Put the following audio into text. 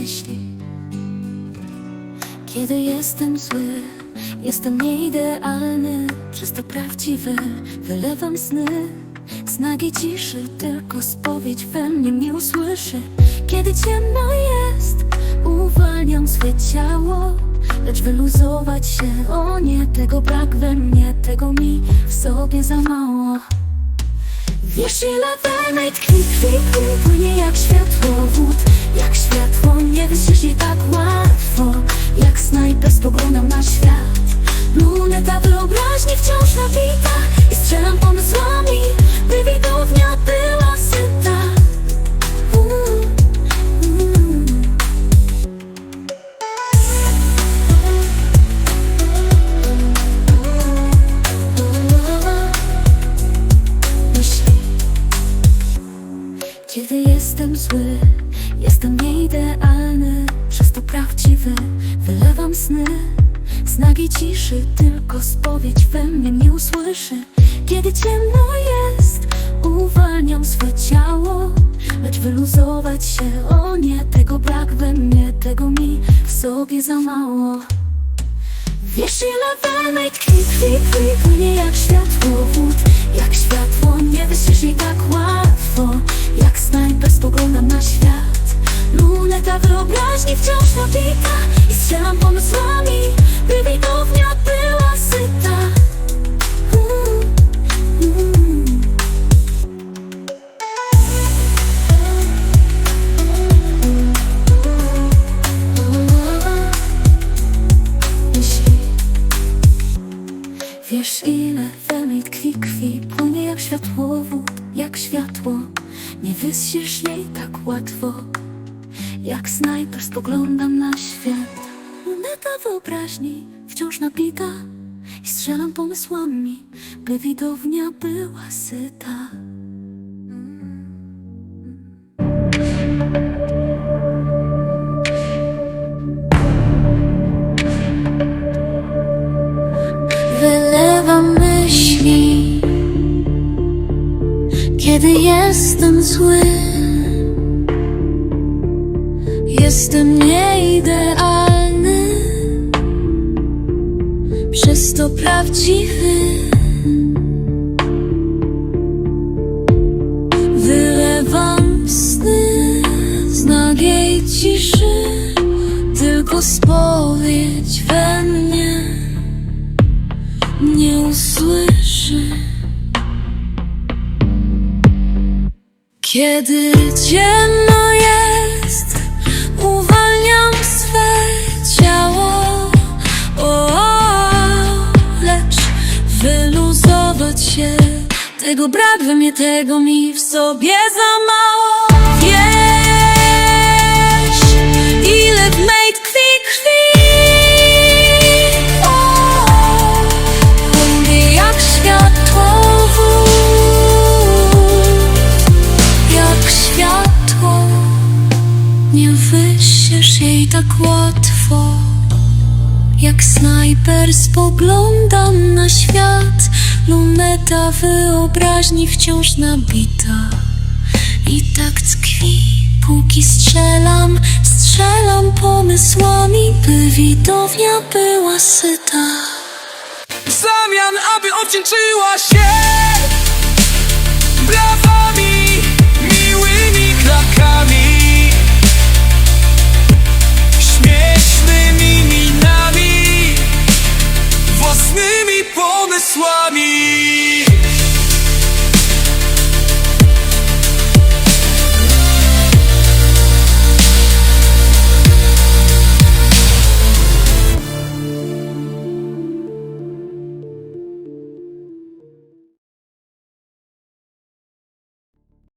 myśli. Kiedy jestem zły, jestem nieidealny Przez to prawdziwy, wylewam sny. Znaki ciszy, tylko spowiedź we mnie mnie usłyszy. Kiedy ciemno jest, uwalniam swe ciało Lecz wyluzować się, o nie, tego brak we mnie Tego mi w sobie za mało. Wiesz ile we mnie tkwi, tkwi, tkwi Płynie jak światło wód spoglądam na świat Luneta wyobraźni wciąż nabita I strzelam pomysłami By widownia była syta. Myśli Kiedy jestem zły, sny Znaki ciszy, tylko spowiedź we mnie nie usłyszy. Kiedy ciemno jest, uwalniam swe ciało Lecz wyluzować się, o nie, tego brak we mnie Tego mi w sobie za mało. Wiesz ile we mnie tkwi, tkwi, tkwi Płynie jak światło wód Jak światło nie wyścieżnie tak łatwo Jak snajper spoglądam na świat. Luneta wyobraźni wciąż nabita Strzelam pomysłami By widownia była syta. Mm, Wiesz ile we mnie tkwi krwi Płynie jak światło wód, jak światło. Nie wysiesz jej tak łatwo Jak snajper spoglądam na świat Luneta wyobraźni wciąż nabita I strzelam pomysłami By widownia była syta. Wylewam myśli Kiedy jestem zły. Jestem nieidealny Przez to prawdziwy Wylewam sny z nagiej ciszy Tylko spowiedź we mnie nie usłyszy. Kiedy ciemno Tego brak we mnie, tego mi w sobie za mało. Wiesz, ile w mej tkwi krwi. O, Płynie jak światło wód, Jak światło. Nie wysiesz jej tak łatwo. Jak snajper spoglądam na świat Luneta wyobraźni wciąż nabita. I tak tkwi, póki strzelam Strzelam pomysłami, by widownia była syta. W zamian, aby odciąć czyjąś